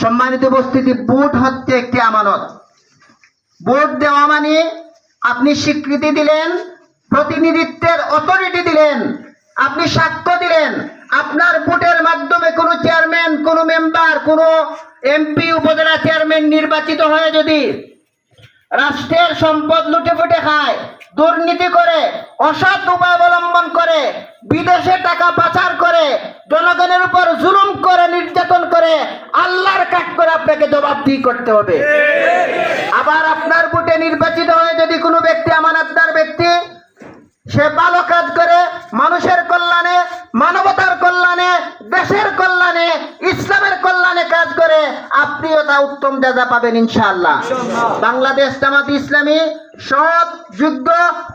সম্মানিত উপস্থিতি ভোট হচ্ছে একটি আমানত। ভোট দেওয়া মানে আপনি স্বীকৃতি দিলেন, প্রতিনিধিত্বের অথরিটি দিলেন, আপনি সাক্ষ্য দিলেন, আপনার ভোটের মাধ্যমে কোনো চেয়ারম্যান কোনো মেম্বার কোনো এমপি উপজেলা চেয়ারম্যান নির্বাচিত হয়ে যদি রাষ্ট্রের সম্পদ লুটে ফুটে খায়, দুর্নীতি করে, অসৎ উপায় অবলম্বন করে, বিদেশে টাকা পাচার করে, জনগণের উপর জুলুম করে নির্যাতন করে আল্লাহর কাজ করে জবাবদিহি করতে হবে? আবার আপনার ভোটে নির্বাচিত হয়ে যদি কোনো ব্যক্তি আমানতদার ব্যক্তি, সে ভালো কাজ করে মানুষের কল্যাণে, মানবতার কল্যাণে, দেশের কল্যাণে, ইসলামের কল্যাণে কাজ করে, আপনিও তা উত্তম দাদা পাবেন ইনশাআল্লাহ। বাংলাদেশ জামাত ইসলামী সৎ, যুদ্ধ,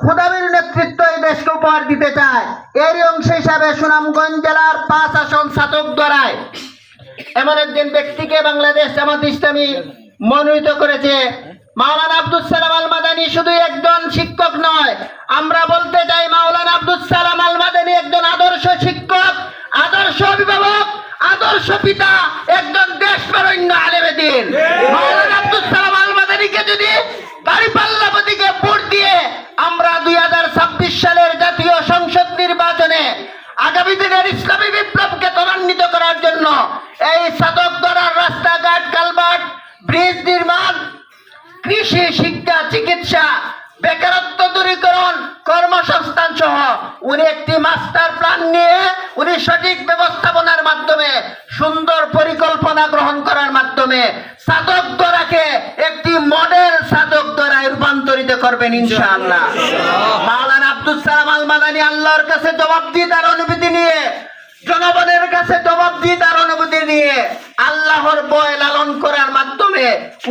খুদাবির নেতৃত্ব এই দেশকে উপহার দিতে চায়। এরই অংশ হিসাবে সুনামগঞ্জ জেলার পাঁচ আসন সাতক দ্বারায় এমন একজন ব্যক্তিকে বাংলাদেশ জামাত ইসলামী মনোনীত করেছে। মাওলানা আব্দুল সালাম আল মাদানী শুধু একজন শিক্ষক নয় আমরা বলতে চাই মাওলানা আব্দুল সালাম আল মাদানী একজন আদর্শ শিক্ষক আদর্শ অভিভাবক আদর্শ পিতা একজন দেশপরণ্য আলেমে দিন। মাওলানা আব্দুল সালাম আল মাদানীকে যদি দাঁড়িপাল্লা প্রতীকে ভোট দিয়ে আমরা দুই হাজার ছাব্বিশ সালের জাতীয় সংসদ নির্বাচনে আগামী দিনের ইসলামী বিপ্লবকে ত্বরান্বিত করার জন্য এই সাধক দ্বারার রাস্তাঘাট কালভার্ট ব্রিজ নির্মাণ, কৃষি, শিক্ষা, চিকিৎসা, বেকারত্ব দূরীকরণ, কর্মসংস্থান সহ উনি একটি মাস্টার প্ল্যান নিয়ে উনি সঠিক ব্যবস্থাপনার মাধ্যমে, সুন্দর পরিকল্পনা গ্রহণ করার মাধ্যমে সাধক দ্বারাকে একটি মডেল সাধক দ্বারায় রূপান্তরিত করবেন ইনশাআল্লাহ। মাওলানা আব্দুল সালাম আল মাদানী আল্লাহর কাছে জবাবদিহি তার অনুভূতি নিয়ে জনগণের কাছে জবাবদিহি তার অনুভূতি নিয়ে আল্লাহর বয় লালন করার মাধ্যমে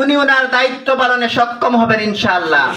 উনি ওনার দায়িত্ব পালনে সক্ষম হবেন ইনশাআল্লাহ।